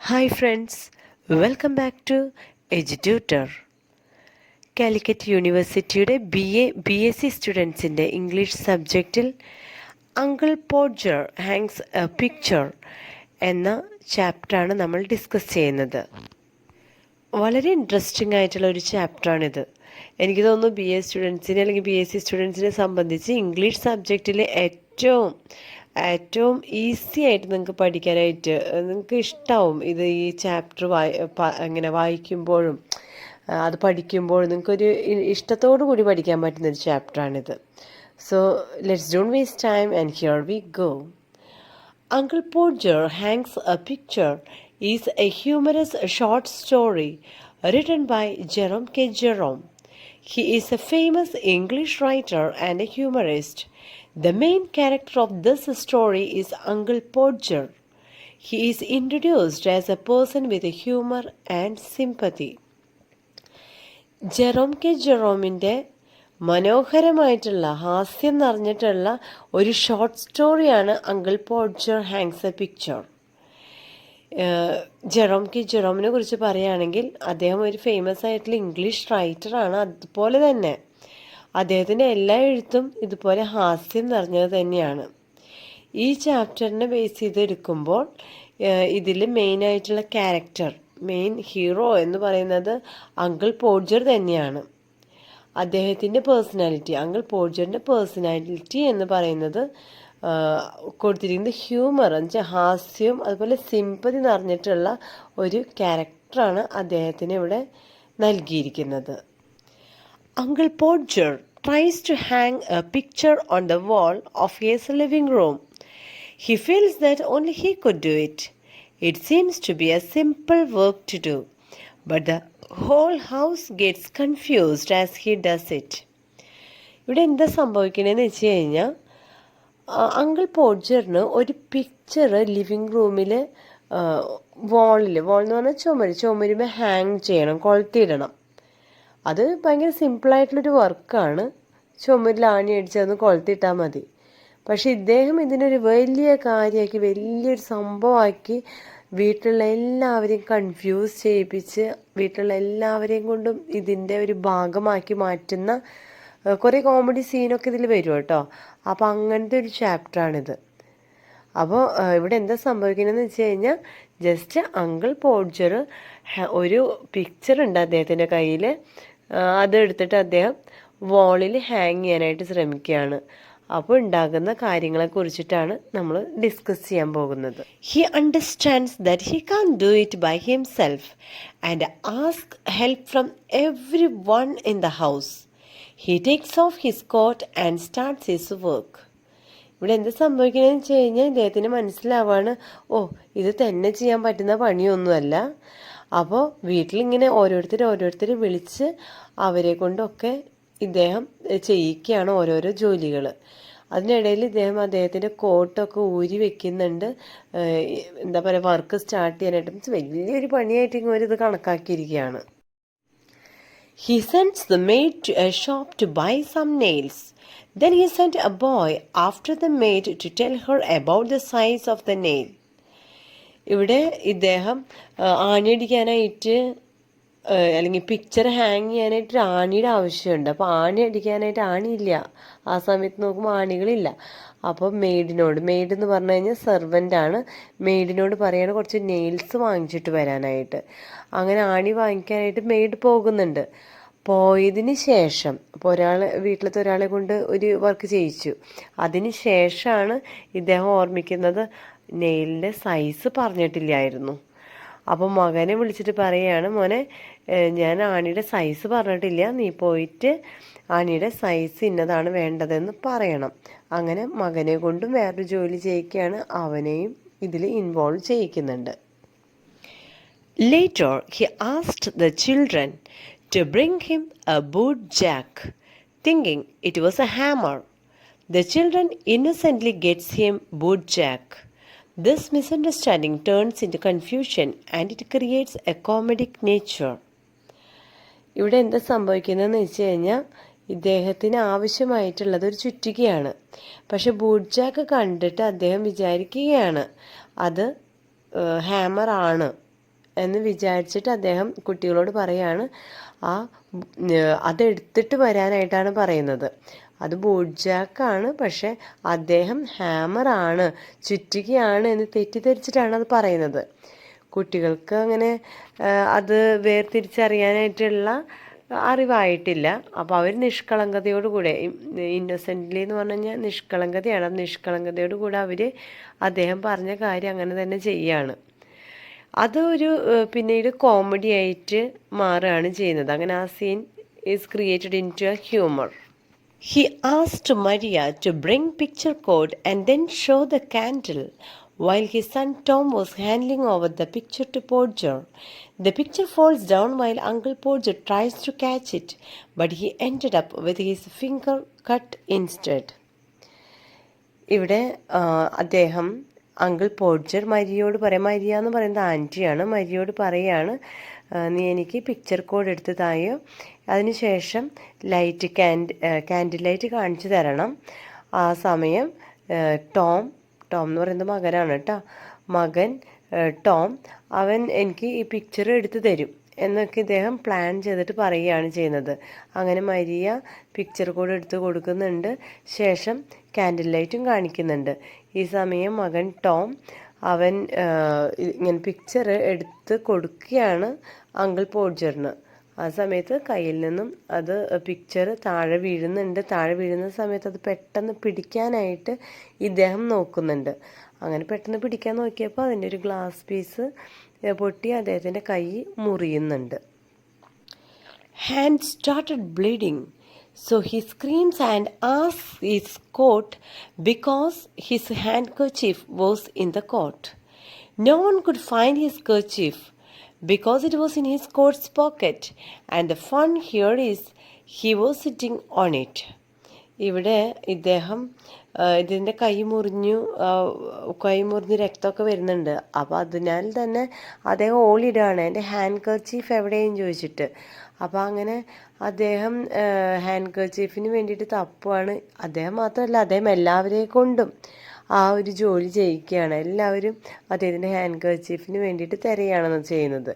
Hi friends welcome back to Edutor Calicut യൂണിവേഴ്സിറ്റിയുടെ B A B S C സ്റ്റുഡൻസിന്റെ English സബ്ജക്റ്റിൽ uncle Podger hangs a picture എന്ന ചാപ്റ്ററാണ് നമ്മൾ discuss ചെയ്യുന്നത്. വളരെ interesting ആയിട്ടുള്ള ഒരു ചാപ്റ്ററാണിത് എനിക്ക് തോന്നുന്നു ബി എ സ്റ്റുഡൻസിനെ അല്ലെങ്കിൽ ബി എസ് സി സ്റ്റുഡൻസിനെ സംബന്ധിച്ച് ഇംഗ്ലീഷ് സബ്ജക്റ്റിലെ ഏറ്റവും ഏറ്റവും ഈസി ആയിട്ട് നിങ്ങൾക്ക് പഠിക്കാനായിട്ട് നിങ്ങൾക്ക് ഇഷ്ടാവും ഇത് ഈ ചാപ്റ്റർ വായി അങ്ങനെ വായിക്കുമ്പോഴും അത് പഠിക്കുമ്പോഴും നിങ്ങൾക്കൊരു ഇഷ്ടത്തോടു കൂടി പഠിക്കാൻ പറ്റുന്ന ഒരു ചാപ്റ്ററാണിത് so let's don't waste time and here we go uncle Podger hangs a picture is a humorous short story written by Jerome K Jerome. He is a famous English writer and a humorist. The main character of this story is Uncle Podger. He is introduced as a person with humor and sympathy. Jerome K ജെറോമിന്റെ മനോഹരമായിട്ടുള്ള ഹാസ്യം നിറഞ്ഞിട്ടുള്ള ഒരു short സ്റ്റോറിയാണ് uncle Podger hangs a picture Jerome K ജെറോമിനെ കുറിച്ച് പറയുകയാണെങ്കിൽ അദ്ദേഹം ഒരു famous ആയിട്ടുള്ള ഇംഗ്ലീഷ് റൈറ്ററാണ് അതുപോലെ തന്നെ അദ്ദേഹത്തിന്റെ എല്ലാ എഴുത്തും ഇതുപോലെ ഹാസ്യം നിറഞ്ഞത് തന്നെയാണ്. ഈ ചാപ്റ്ററിനെ ബേസ് ചെയ്തെടുക്കുമ്പോൾ ഇതിൽ മെയിനായിട്ടുള്ള ക്യാരക്ടർ മെയിൻ ഹീറോ എന്ന് പറയുന്നത് അങ്കിൾ പോഡ്ജർ തന്നെയാണ്. അദ്ദേഹത്തിന്റെ പേഴ്സണാലിറ്റി അങ്കിൾ പോഡ്ജറിന്റെ പേഴ്സണാലിറ്റി എന്ന് പറയുന്നത് കൊടുത്തിരിക്കുന്നത് ഹ്യൂമർ എന്ന് വെച്ചാൽ ഹാസ്യവും അതുപോലെ സിമ്പതി നിറഞ്ഞിട്ടുള്ള ഒരു ക്യാരക്ടറാണ് അദ്ദേഹത്തിന് ഇവിടെ നൽകിയിരിക്കുന്നത്. Uncle Podger tries to hang a picture on the wall of his living room. He feels that only he could do it. It seems to be a simple work to do, but the whole house gets confused as he does it. ഇവിടെ എന്താ സംഭവിക്കണേന്ന് വെച്ച് കഴിഞ്ഞാൽ uncle പോഡ്ജറിന് ഒരു picture living റൂമിൽ വാളിൽ വാൾ എന്ന് പറഞ്ഞാൽ ചുമര് ചുമരുമേ hang ചെയ്യണം കൊളുത്തിയിടണം അത് ഭയങ്കര സിമ്പിളായിട്ടുള്ളൊരു വർക്കാണ് ചുമരിൽ ആണി. അടിച്ചതൊന്ന് കൊളുത്തിട്ടാൽ മതി. പക്ഷെ ഇദ്ദേഹം ഇതിനൊരു വലിയ കാര്യമാക്കി വലിയൊരു സംഭവമാക്കി വീട്ടിലുള്ള എല്ലാവരെയും കൺഫ്യൂസ് ചെയ്യിപ്പിച്ച് വീട്ടിലുള്ള എല്ലാവരെയും കൊണ്ടും ഇതിന്റെ ഒരു ഭാഗമാക്കി മാറ്റുന്ന കുറേ കോമഡി സീനൊക്കെ ഇതിൽ വരും കേട്ടോ. അപ്പോൾ അങ്ങനത്തെ ഒരു ചാപ്റ്ററാണിത് അപ്പോൾ ഇവിടെ എന്താ സംഭവിക്കുന്നതെന്ന് വെച്ച് കഴിഞ്ഞാൽ ജസ്റ്റ് അങ്കിൾ പോഡ്ജർ ഒരു പിക്ചർ ഉണ്ട് അദ്ദേഹത്തിന്റെ കയ്യിൽ അതെടുത്തിട്ട് അദ്ദേഹം വാളിൽ ഹാങ് ചെയ്യാനായിട്ട് ശ്രമിക്കുകയാണ്. അപ്പോൾ ഉണ്ടാകുന്ന കാര്യങ്ങളെ കുറിച്ചിട്ടാണ് നമ്മൾ ഡിസ്കസ് ചെയ്യാൻ പോകുന്നത്. He understands that he can do it by himself and ask help from everyone in the house he takes off his coat and starts his work ഇവിടെ എന്ത് സംഭവിക്കണമെന്ന് വെച്ച് കഴിഞ്ഞാൽ ഇദ്ദേഹത്തിന് മനസ്സിലാവാണ് ഓ ഇത് തന്നെ ചെയ്യാൻ പറ്റുന്ന പണിയൊന്നുമല്ല. അപ്പോൾ വീട്ടിലിങ്ങനെ ഓരോരുത്തർ ഓരോരുത്തർ വിളിച്ച് അവരെ കൊണ്ടൊക്കെ ഇദ്ദേഹം ചെയ്യിക്കുകയാണ് ഓരോരോ ജോലികൾ അതിനിടയിൽ ഇദ്ദേഹം അദ്ദേഹത്തിന്റെ കോട്ടൊക്കെ ഊരി വെക്കുന്നുണ്ട് എന്താ പറയുക വർക്ക് സ്റ്റാർട്ട് ചെയ്യാനായിട്ട് വലിയൊരു പണിയായിട്ട് ഇങ്ങനെ ഇത് കണക്കാക്കിയിരിക്കുകയാണ് He sends the maid to a shop to buy some nails. Then he sent a boy after the maid to tell her about the size of the nail. ഇവിടെ ഇദ്ദേഹം ആണിയടിക്കാനായിട്ട് അല്ലെങ്കിൽ പിക്ചർ ഹാങ് ചെയ്യാനായിട്ട് ഒരു ആണിയുടെ ആവശ്യമുണ്ട്. അപ്പോൾ ആണി അടിക്കാനായിട്ട് ആണിയില്ല ആ സമയത്ത് നോക്കുമ്പോൾ ആണികളില്ല. അപ്പോൾ മെയ്ഡിനോട് മെയ്ഡ് എന്ന് പറഞ്ഞു കഴിഞ്ഞാൽ സെർവന്റാണ് മെയ്ഡിനോട് പറയാണ് കുറച്ച് നെയിൽസ് വാങ്ങിച്ചിട്ട് വരാനായിട്ട്. അങ്ങനെ ആണി വാങ്ങിക്കാനായിട്ട് മെയ്ഡ് പോകുന്നുണ്ട്. പോയതിന് ശേഷം അപ്പോൾ ഒരാൾ വീട്ടിലത്തെ ഒരാളെ കൊണ്ട് ഒരു വർക്ക് ചെയ്യിച്ചു. അതിന് ശേഷമാണ് ഇദ്ദേഹം ഓർമ്മിക്കുന്നത് നെയിലിന്റെ സൈസ് പറഞ്ഞിട്ടില്ലായിരുന്നു. അപ്പോൾ മകനെ വിളിച്ചിട്ട് പറയുകയാണ് മോനെ ഞാൻ ആണിയുടെ സൈസ് പറഞ്ഞിട്ടില്ല. നീ പോയിട്ട് ആണിയുടെ സൈസ് ഇന്നതാണ് വേണ്ടതെന്ന് പറയണം. അങ്ങനെ മകനെ കൊണ്ടും വേറൊരു ജോലി ചെയ്യിക്കുകയാണ്. അവനെയും ഇതിൽ involve ചെയ്യിക്കുന്നുണ്ട്. Later he asked the children to bring him a boot jack thinking it was a hammer the children innocently gets him boot jack. This misunderstanding turns into confusion and it creates a comedic nature. ഇവിടെ എന്താ സംഭവിക്കുന്നതെന്ന് വെച്ച് കഴിഞ്ഞാൽ ഇദ്ദേഹത്തിന് ആവശ്യമായിട്ടുള്ളത് ഒരു ചുറ്റികയാണ് പക്ഷെ ബൂഡ്ജാക്ക് കണ്ടിട്ട് അദ്ദേഹം വിചാരിക്കുകയാണ് അത് ഹാമർ ആണ് എന്ന് വിചാരിച്ചിട്ട് അദ്ദേഹം കുട്ടികളോട് പറയാണ് ആ അതെടുത്തിട്ട് വരാനായിട്ടാണ് പറയുന്നത് അത് ബോഡ്ജാക്കാണ് പക്ഷെ അദ്ദേഹം ഹാമറാണ് ചുറ്റികയാണ് എന്ന് തെറ്റിദ്ധരിച്ചിട്ടാണ് അത് പറയുന്നത്. കുട്ടികൾക്ക് അങ്ങനെ അത് വേർതിരിച്ചറിയാനായിട്ടുള്ള അറിവായിട്ടില്ല. അപ്പോൾ അവർ നിഷ്കളങ്കതയോടുകൂടെ ഇന്നസെന്റ്ലി എന്ന് പറഞ്ഞു കഴിഞ്ഞാൽ നിഷ്കളങ്കതയാണ്. അത് നിഷ്കളങ്കതയോടുകൂടെ അവർ അദ്ദേഹം പറഞ്ഞ കാര്യം അങ്ങനെ തന്നെ ചെയ്യാണ്. അതൊരു പിന്നീട് കോമഡി ആയിട്ട് മാറുകയാണ് ചെയ്യുന്നത്. അങ്ങനെ ആ scene is created into a humour He asked Maria to bring picture code and then show the candle while his son Tom was handing over the picture to Porger. The picture falls down while Uncle Porger tries to catch it, but he ended up with his finger cut instead. ഇവിടെ അദ്ദേഹം uncle പോഡ്ജർ മരിയോട് പറയാം Maria എന്ന് പറയുന്നത് ആന്റിയാണ് മരിയോട് പറയാണ് നീ എനിക്ക് picture code എടുത്ത് തായോ. അതിനുശേഷം ലൈറ്റ് ക്യാൻഡ് ക്യാൻഡിൽ ലൈറ്റ് കാണിച്ചു തരണം. ആ സമയം ടോം ടോം എന്ന് പറയുന്നത് മകനാണ് കേട്ടോ. മകൻ ടോം അവൻ എനിക്ക് ഈ പിക്ചർ എടുത്തു തരും എന്നൊക്കെ ഇദ്ദേഹം പ്ലാൻ ചെയ്തിട്ട് പറയുകയാണ് ചെയ്യുന്നത്. അങ്ങനെ മരിയ പിക്ചർ കൂടെ എടുത്ത് കൊടുക്കുന്നുണ്ട്. ശേഷം ക്യാൻഡിൽ ലൈറ്റും കാണിക്കുന്നുണ്ട്. ഈ സമയം മകൻ ടോം അവൻ ഇങ്ങനെ പിക്ചർ എടുത്ത് കൊടുക്കുകയാണ് അങ്കിൾ പോഡ്ജറിന്. ആ സമയത്ത് കയ്യിൽ നിന്നും അത് പിക്ചർ താഴെ വീഴുന്നുണ്ട്. താഴെ വീഴുന്ന സമയത്ത് അത് പെട്ടെന്ന് പിടിക്കാനായിട്ട് ഇദ്ദേഹം നോക്കുന്നുണ്ട്. അങ്ങനെ പെട്ടെന്ന് പിടിക്കാൻ നോക്കിയപ്പോൾ അതിന്റെ ഒരു ഗ്ലാസ് പീസ് പൊട്ടി അദ്ദേഹത്തിന്റെ കൈ മുറിയുന്നുണ്ട്. Hand started bleeding So he screams and asks his coat because his handkerchief was in the coat. No one could find his kerchief because it was in his coat's pocket, and the fun here is he was sitting on it. ഇവിടെ ഇദ്ദേഹം ഇതിന്റെ കൈ മുറിഞ്ഞു കൈ മുറിഞ്ഞ് രക്തമൊക്കെ വരുന്നുണ്ട്. അപ്പോൾ അതിനാൽ തന്നെ അദ്ദേഹം ഓളിടാണ്. എന്റെ ഹാൻഡ് കർച്ചീഫ് എവിടെയും ചോദിച്ചിട്ട്. അപ്പോൾ അങ്ങനെ അദ്ദേഹം ഹാൻഡ് കർച്ചീഫിന് വേണ്ടിയിട്ട് തപ്പുവാണ്. അദ്ദേഹം മാത്രമല്ല അദ്ദേഹം എല്ലാവരെയും കൊണ്ടും ആ ഒരു ജോലി ചെയ്യിക്കുകയാണ്. എല്ലാവരും അദ്ദേഹത്തിന്റെ ഹാൻഡ് കർച്ചീഫിന് വേണ്ടിയിട്ട് തിരയാണ് ചെയ്യുന്നത്.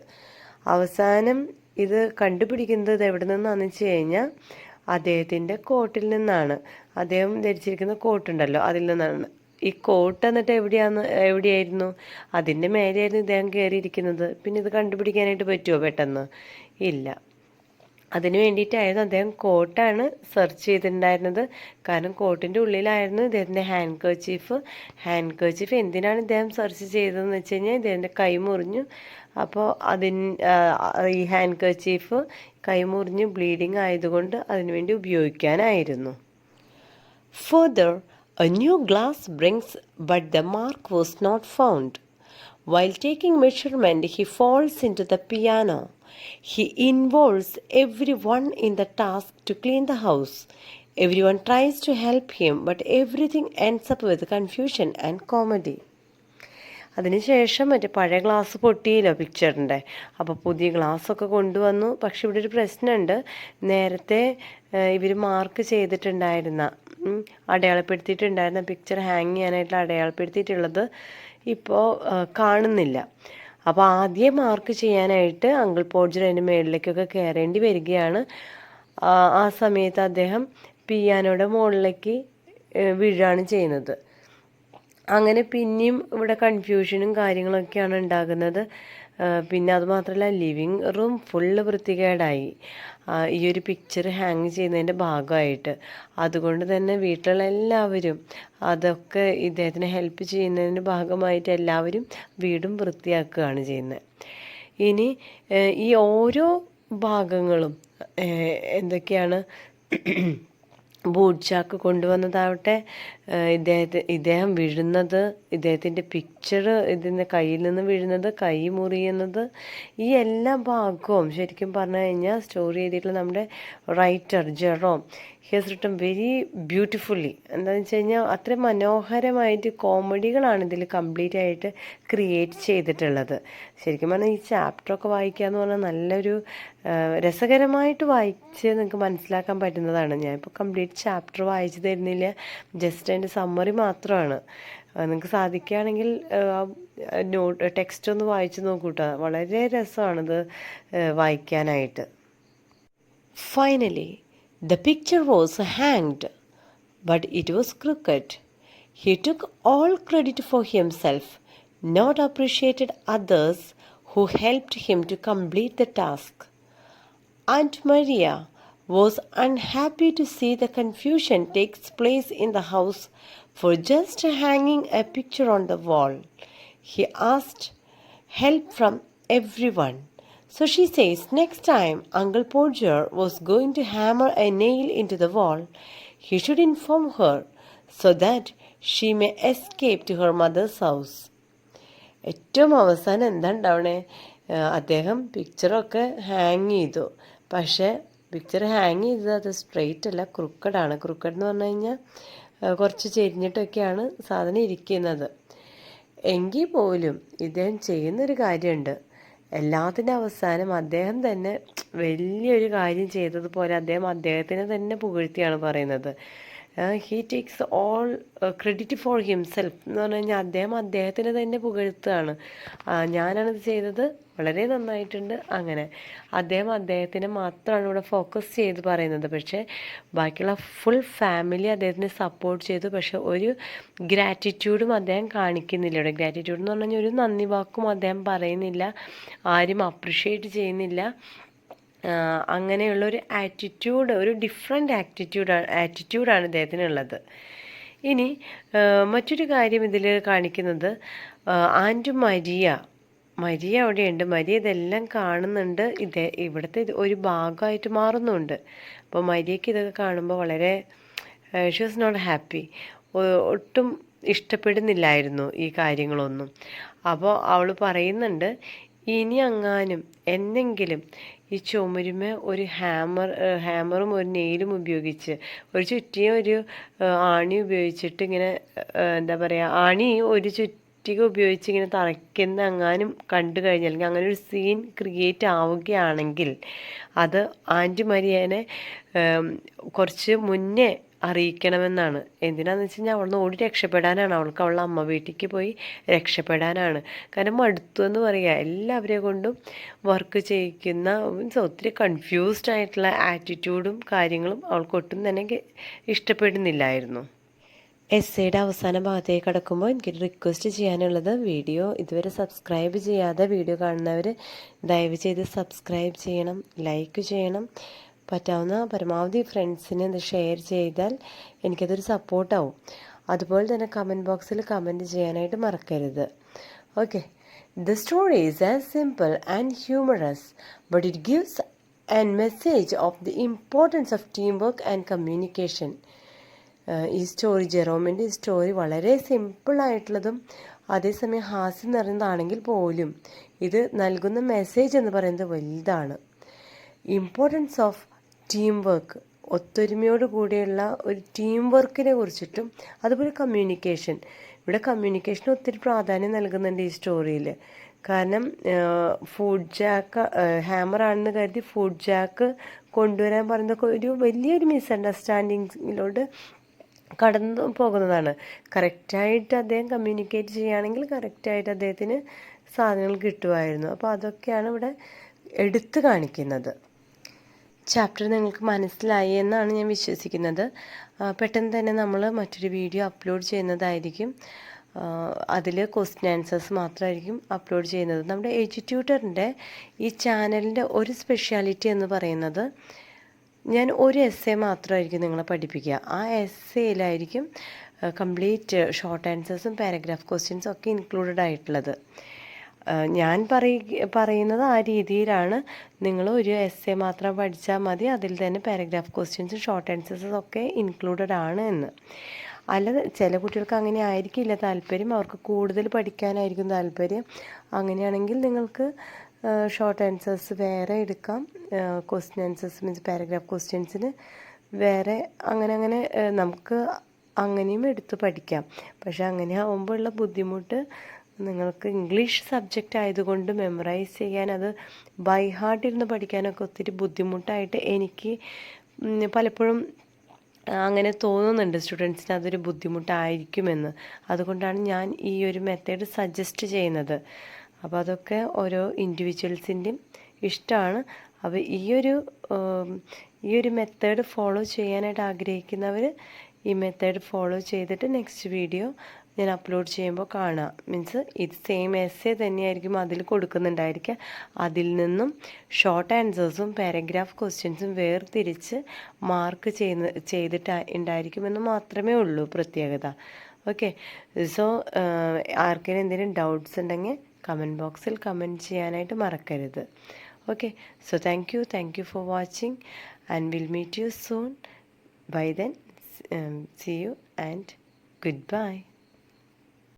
അവസാനം ഇത് കണ്ടുപിടിക്കുന്നത് എവിടെ നിന്നാണെന്ന് വെച്ച് കഴിഞ്ഞാൽ അദ്ദേഹത്തിന്റെ കോട്ടിൽ നിന്നാണ്. അദ്ദേഹം ധരിച്ചിരിക്കുന്ന കോട്ടുണ്ടല്ലോ അതിൽ നിന്നാണ്. ഈ കോട്ട് എന്നിട്ട് എവിടെയാന്ന് എവിടെയായിരുന്നു? അതിന്റെ മേലെയായിരുന്നു ഇദ്ദേഹം കയറിയിരിക്കുന്നത് പിന്നെ ഇത് കണ്ടുപിടിക്കാനായിട്ട് പറ്റുമോ പെട്ടെന്ന്? ഇല്ല. അതിന് വേണ്ടിയിട്ടായിരുന്നു അദ്ദേഹം കോട്ടാണ് സെർച്ച് ചെയ്തിട്ടുണ്ടായിരുന്നത്. കാരണം കോട്ടിന്റെ ഉള്ളിലായിരുന്നു ഇദ്ദേഹത്തിന്റെ ഹാൻഡ് കർച്ചീഫ് ഹാൻഡ് കർച്ചീഫ് എന്തിനാണ് ഇദ്ദേഹം സെർച്ച് ചെയ്തതെന്ന് വെച്ച് കഴിഞ്ഞാൽ ഇദ്ദേഹത്തിന്റെ കൈ മുറിഞ്ഞു. അപ്പോൾ അതിന് ഈ ഹാൻഡ് കർച്ചീഫ് കൈ മുറിഞ്ഞ് ബ്ലീഡിങ് ആയതുകൊണ്ട് അതിനുവേണ്ടി ഉപയോഗിക്കാനായിരുന്നു. Further a new glass brings but the mark was not found while taking measurement he falls into the piano. He involves everyone in the task to clean the house. Everyone tries to help him, but everything ends up with confusion and comedy. അതിനുശേഷം മറ്റേ പഴയ glass പൊട്ടിയില്ലോ പിക്ചറിന്റെ അപ്പോൾ പുതിയ ഗ്ലാസ്സൊക്കെ കൊണ്ടുവന്നു പക്ഷെ ഇവിടെ ഒരു പ്രശ്നമുണ്ട് നേരത്തെ ഇവർ മാർക്ക് ചെയ്തിട്ടുണ്ടായിരുന്ന അടയാളപ്പെടുത്തിയിട്ടുണ്ടായിരുന്ന പിക്ചർ ഹാങ് ചെയ്യാനായിട്ടുള്ള അടയാളപ്പെടുത്തിയിട്ടുള്ളത് ഇപ്പോൾ കാണുന്നില്ല അപ്പോൾ ആദ്യം മാർക്ക് ചെയ്യാനായിട്ട് അങ്കിൾ പോഡ്ജർ അതിന്റെ മുകളിലേക്കൊക്കെ കയറേണ്ടി വരികയാണ്. ആ സമയത്ത് അദ്ദേഹം പിയാനോയുടെ മുകളിലേക്ക് വീഴുകയാണ് ചെയ്യുന്നത്. അങ്ങനെ പിന്നെയും ഇവിടെ കൺഫ്യൂഷനും കാര്യങ്ങളൊക്കെയാണ് ഉണ്ടാകുന്നത്. പിന്നെ അതുമാത്രമല്ല ലിവിങ് റൂം ഫുള്ള് വൃത്തികേടായി. ഈ ഒരു പിക്ചർ ഹാങ് ചെയ്യുന്നതിന്റെ ഭാഗമായിട്ട്. അതുകൊണ്ട് തന്നെ വീട്ടിലുള്ള എല്ലാവരും അതൊക്കെ ഇദ്ദേഹത്തിന് ഹെൽപ്പ് ചെയ്യുന്നതിന്റെ ഭാഗമായിട്ട് എല്ലാവരും വീടും വൃത്തിയാക്കുകയാണ് ചെയ്യുന്നത് ഇനി ഈ ഓരോ ഭാഗങ്ങളും എന്തൊക്കെയാണ് ബൂട്ട് ചാക്ക് കൊണ്ടുവന്നതാവട്ടെ ഇദ്ദേഹത്തെ ഇദ്ദേഹം വീഴുന്നത് ഇദ്ദേഹത്തിന്റെ പിക്ചർ ഇതിന്റെ കയ്യിൽ നിന്ന് വീഴുന്നത് കൈ മുറിയുന്നത് ഈ എല്ലാ ഭാഗവും ശരിക്കും പറഞ്ഞു കഴിഞ്ഞാൽ സ്റ്റോറി ചെയ്തിട്ടുള്ള നമ്മുടെ writer Jerome he has written very beautifully എന്താണെന്ന് വെച്ച് കഴിഞ്ഞാൽ അത്ര മനോഹരമായിട്ട് കോമഡികളാണ് ഇതിൽ കംപ്ലീറ്റ് ആയിട്ട് ക്രിയേറ്റ് ചെയ്തിട്ടുള്ളത്. ശരിക്കും പറഞ്ഞാൽ ഈ ചാപ്റ്ററൊക്കെ വായിക്കുക എന്ന് പറഞ്ഞാൽ നല്ലൊരു രസകരമായിട്ട് വായിച്ച് നിങ്ങൾക്ക് മനസ്സിലാക്കാൻ പറ്റുന്നതാണ്. ഞാനിപ്പോൾ കംപ്ലീറ്റ് ചാപ്റ്റർ വായിച്ചു തരുന്നില്ല ജസ്റ്റ് അതിന്റെ സമ്മറി മാത്രമാണ്. നിങ്ങൾക്ക് സാധിക്കുകയാണെങ്കിൽ നോട്ട് ടെക്സ്റ്റ് ഒന്ന് വായിച്ച് നോക്കൂട്ടോ. വളരെ രസമാണിത് വായിക്കാനായിട്ട്. Finally The picture was hanged, but it was crooked. He took all credit for himself, not appreciated others who helped him to complete the task. Aunt Maria was unhappy to see the confusion takes place in the house for just hanging a picture on the wall. He asked help from everyone. So she says next time Uncle Porger was going to hammer a nail into the wall, he should inform her so that she may escape to her mother's house. ഏറ്റവും അവസാനം എന്താ ഉണ്ടാവണേ? അദ്ദേഹം പിക്ചറൊക്കെ hang ചെയ്തു. പക്ഷേ picture hang ചെയ്തത് അത് straight അല്ല ക്രുക്കഡാണ് ക്രുക്കഡ് എന്ന് പറഞ്ഞു കഴിഞ്ഞാൽ കുറച്ച് ചെരിഞ്ഞിട്ടൊക്കെയാണ് സാധനം ഇരിക്കുന്നത്. എങ്കിൽ പോലും ഇദ്ദേഹം ചെയ്യുന്നൊരു കാര്യമുണ്ട്. എല്ലാത്തിന്റെ അവസാനം അദ്ദേഹം തന്നെ വലിയൊരു കാര്യം ചെയ്തതുപോലെ അദ്ദേഹം അദ്ദേഹത്തിനെ തന്നെ പുകഴ്ത്തിയാണ് പറയുന്നത്. He takes all credit for himself എന്ന് പറഞ്ഞു കഴിഞ്ഞാൽ അദ്ദേഹം അദ്ദേഹത്തിന് തന്നെ പുകഴ്ത്തുകയാണ്. ഞാനാണിത് ചെയ്തത് വളരെ നന്നായിട്ടുണ്ട് അങ്ങനെ. അദ്ദേഹം അദ്ദേഹത്തിനെ മാത്രമാണ് ഇവിടെ ഫോക്കസ് ചെയ്ത് പറയുന്നത്. പക്ഷേ ബാക്കിയുള്ള ഫുൾ ഫാമിലി അദ്ദേഹത്തിനെ സപ്പോർട്ട് ചെയ്തു. പക്ഷെ ഒരു ഗ്രാറ്റിറ്റ്യൂഡും അദ്ദേഹം കാണിക്കുന്നില്ല. ഇവിടെ ഗ്രാറ്റിറ്റ്യൂഡ് എന്ന് പറഞ്ഞു കഴിഞ്ഞാൽ ഒരു നന്ദി വാക്കും അദ്ദേഹം പറയുന്നില്ല. ആരും അപ്രിഷ്യേറ്റ് ചെയ്യുന്നില്ല. അങ്ങനെയുള്ള ഒരു ആറ്റിറ്റ്യൂഡ് ഒരു ഡിഫറെന്റ് ആറ്റിറ്റ്യൂഡ് ആറ്റിറ്റ്യൂഡാണ് ഇദ്ദേഹത്തിനുള്ളത്. ഇനി മറ്റൊരു കാര്യം ഇതിൽ കാണിക്കുന്നത് ആന്റു മരിയ. മരിയ അവിടെയുണ്ട്. മരിയ ഇതെല്ലാം കാണുന്നുണ്ട്. ഇതേ ഇവിടുത്തെ ഒരു ഭാഗമായിട്ട് മാറുന്നുണ്ട്. അപ്പോൾ മരിയയ്ക്ക് ഇതൊക്കെ കാണുമ്പോൾ വളരെ ഷി വാസ് നോട്ട് ഹാപ്പി ഒട്ടും ഇഷ്ടപ്പെടുന്നില്ലായിരുന്നു ഈ കാര്യങ്ങളൊന്നും. അപ്പോൾ അവൾ പറയുന്നുണ്ട് ഇനി അങ്ങാനും എന്നെങ്കിലും ഈ ചുമരുമ ഒരു ഹാമർ ഹാമറും ഒരു നെയിലും ഉപയോഗിച്ച് ഒരു ചുറ്റിയ ഒരു ആണി ഉപയോഗിച്ചിട്ട് ഇങ്ങനെ എന്താ പറയുക ആണി ഒരു ചുറ്റിക ഉപയോഗിച്ച് ഇങ്ങനെ തറയ്ക്കുന്ന അങ്ങാനും കണ്ടു കഴിഞ്ഞാൽ അല്ലെങ്കിൽ അങ്ങനെ ഒരു സീൻ ക്രിയേറ്റ് ആവുകയാണെങ്കിൽ അത് ആന്റി മരിയനെ കുറച്ച് മുന്നേ അറിയിക്കണമെന്നാണ്. എന്തിനാന്ന് വെച്ച് കഴിഞ്ഞാൽ അവളൊന്ന് ഓടി രക്ഷപ്പെടാനാണ്. അവൾക്ക് അവളുടെ അമ്മ വീട്ടിലേക്ക് പോയി രക്ഷപ്പെടാനാണ്. കാരണം മടുത്തു എന്ന് പറയുക എല്ലാവരെ കൊണ്ടും വർക്ക് ചെയ്യിക്കുന്ന ഒത്തിരി കൺഫ്യൂസ്ഡ് ആയിട്ടുള്ള ആറ്റിറ്റ്യൂഡും കാര്യങ്ങളും അവൾക്ക് ഒട്ടും തന്നെ ഇഷ്ടപ്പെടുന്നില്ലായിരുന്നു. എസ് എയുടെ അവസാന ഭാഗത്തേക്ക് കടക്കുമ്പോൾ എനിക്കൊരു റിക്വസ്റ്റ് ചെയ്യാനുള്ളത് വീഡിയോ ഇതുവരെ സബ്സ്ക്രൈബ് ചെയ്യാതെ വീഡിയോ കാണുന്നവർ ദയവ് ചെയ്ത് സബ്സ്ക്രൈബ് ചെയ്യണം ലൈക്ക് ചെയ്യണം. പറ്റാവുന്ന പരമാവധി ഫ്രണ്ട്സിന് ഇത് ഷെയർ ചെയ്താൽ എനിക്കതൊരു സപ്പോർട്ടാവും അതുപോലെ തന്നെ കമന്റ് ബോക്സിൽ കമന്റ് ചെയ്യാനായിട്ട് മറക്കരുത്. Okay the story is as simple and humorous but it gives and message of the importance of team work and communication ഈ സ്റ്റോറി ജെറോമിന്റെ ഈ സ്റ്റോറി വളരെ സിമ്പിളായിട്ടുള്ളതും അതേസമയം ഹാസ്യം നിറഞ്ഞതാണെങ്കിൽ പോലും ഇത് നൽകുന്ന മെസ്സേജ് എന്ന് പറയുന്നത് വലുതാണ്. ഇമ്പോർട്ടൻസ് ഓഫ് ടീം വർക്ക് ഒത്തൊരുമയോട് കൂടിയുള്ള ഒരു ടീം വർക്കിനെ കുറിച്ചിട്ടും അതുപോലെ കമ്മ്യൂണിക്കേഷൻ ഇവിടെ കമ്മ്യൂണിക്കേഷൻ ഒത്തിരി പ്രാധാന്യം നൽകുന്നുണ്ട് ഈ സ്റ്റോറിയിൽ കാരണം ഫുഡ് ജാക്ക് ഹാമർ ആണെന്ന് കരുതി ഫുഡ് ജാക്ക് കൊണ്ടുവരാൻ പറയുന്നതൊക്കെ ഒരു വലിയൊരു മിസ്അണ്ടർസ്റ്റാൻഡിങ്ങിലോട്ട് കടന്നു പോകുന്നതാണ്. കറക്റ്റായിട്ട് അദ്ദേഹം കമ്മ്യൂണിക്കേറ്റ് ചെയ്യുകയാണെങ്കിൽ കറക്റ്റായിട്ട് അദ്ദേഹത്തിന് സാധനങ്ങൾ കിട്ടുമായിരുന്നു. അപ്പോൾ അതൊക്കെയാണ് ഇവിടെ എടുത്തു കാണിക്കുന്നത്. ചാപ്റ്റർ നിങ്ങൾക്ക് മനസ്സിലായി എന്നാണ് ഞാൻ വിശ്വസിക്കുന്നത്. പെട്ടെന്ന് തന്നെ നമ്മൾ മറ്റൊരു വീഡിയോ അപ്ലോഡ് ചെയ്യുന്നതായിരിക്കും. അതിൽ ക്വസ്റ്റ്യൻ ആൻസേഴ്സ് മാത്രമായിരിക്കും അപ്ലോഡ് ചെയ്യുന്നത്. നമ്മുടെ എജ്യൂട്യൂട്ടറിന്റെ ഈ ചാനലിന്റെ ഒരു സ്പെഷ്യാലിറ്റി എന്ന് പറയുന്നത് ഞാൻ ഒരു എസ് എ മാത്രമായിരിക്കും നിങ്ങളെ പഠിപ്പിക്കുക. ആ എസ് എയിലായിരിക്കും കംപ്ലീറ്റ് ഷോർട്ട് ആൻസേഴ്സും പാരഗ്രാഫ് ക്വസ്റ്റ്യൻസും ഒക്കെ ഇൻക്ലൂഡഡ് ആയിട്ടുള്ളത്. ഞാൻ പറയ പറയുന്നത് ആ രീതിയിലാണ്. നിങ്ങൾ ഒരു എസ് എ മാത്രം പഠിച്ചാൽ മതി. അതിൽ തന്നെ പാരഗ്രാഫ് ക്വസ്റ്റ്യൻസും ഷോർട്ട് ആൻസേഴ്സും ഒക്കെ ഇൻക്ലൂഡഡ് ആണ് എന്ന്. അല്ല ചില കുട്ടികൾക്ക് അങ്ങനെ ആയിരിക്കില്ല താല്പര്യം. അവർക്ക് കൂടുതൽ പഠിക്കാനായിരിക്കും താല്പര്യം. അങ്ങനെയാണെങ്കിൽ നിങ്ങൾക്ക് ഷോർട്ട് ആൻസേഴ്സ് വേറെ എടുക്കാം. ക്വസ്റ്റ്യൻ ആൻസേഴ്സ് മീൻസ് പാരഗ്രാഫ് ക്വസ്റ്റ്യൻസിന് വേറെ അങ്ങനെ അങ്ങനെ നമുക്ക് അങ്ങനെയും എടുത്ത് പഠിക്കാം. പക്ഷെ അങ്ങനെ ആവുമ്പോൾ ഉള്ള ബുദ്ധിമുട്ട് നിങ്ങൾക്ക് ഇംഗ്ലീഷ് സബ്ജക്റ്റ് ആയതുകൊണ്ട് മെമ്മറൈസ് ചെയ്യാൻ അത് ബൈ ഹാർട്ട് ഇരുന്ന് പഠിക്കാനൊക്കെ ഒത്തിരി ബുദ്ധിമുട്ടായിട്ട് എനിക്ക് പലപ്പോഴും അങ്ങനെ തോന്നുന്നുണ്ട് സ്റ്റുഡൻസിന് അതൊരു ബുദ്ധിമുട്ടായിരിക്കുമെന്ന്. അതുകൊണ്ടാണ് ഞാൻ ഈ ഒരു മെത്തേഡ് സജസ്റ്റ് ചെയ്യുന്നത്. അപ്പോൾ അതൊക്കെ ഓരോ ഇൻഡിവിജ്വൽസിന്റെയും ഇഷ്ടമാണ്. അപ്പോൾ ഈ ഒരു ഈ ഒരു മെത്തേഡ് ഫോളോ ചെയ്യാനായിട്ട് ആഗ്രഹിക്കുന്നവർ ഈ മെത്തേഡ് ഫോളോ ചെയ്തിട്ട് നെക്സ്റ്റ് വീഡിയോ ഞാൻ അപ്ലോഡ് ചെയ്യുമ്പോൾ കാണാം. മീൻസ് ഇത് സെയിം എസ് എ തന്നെയായിരിക്കും അതിൽ കൊടുക്കുന്നുണ്ടായിരിക്കുക. അതിൽ നിന്നും ഷോർട്ട് ആൻസേഴ്സും പാരഗ്രാഫ് ക്വസ്റ്റ്യൻസും വേർതിരിച്ച് മാർക്ക് ചെയ്യുന്ന ചെയ്തിട്ട് ഉണ്ടായിരിക്കുമെന്ന് മാത്രമേ ഉള്ളൂ പ്രത്യേകത. ഓക്കെ സോ ആർക്കെങ്കിലും എന്തെങ്കിലും ഡൗട്ട്സ് ഉണ്ടെങ്കിൽ കമന്റ് ബോക്സിൽ കമന്റ് ചെയ്യാനായിട്ട് മറക്കരുത്. Okay so thank you thank you for watching and will meet you soon bye then you and good goodbye.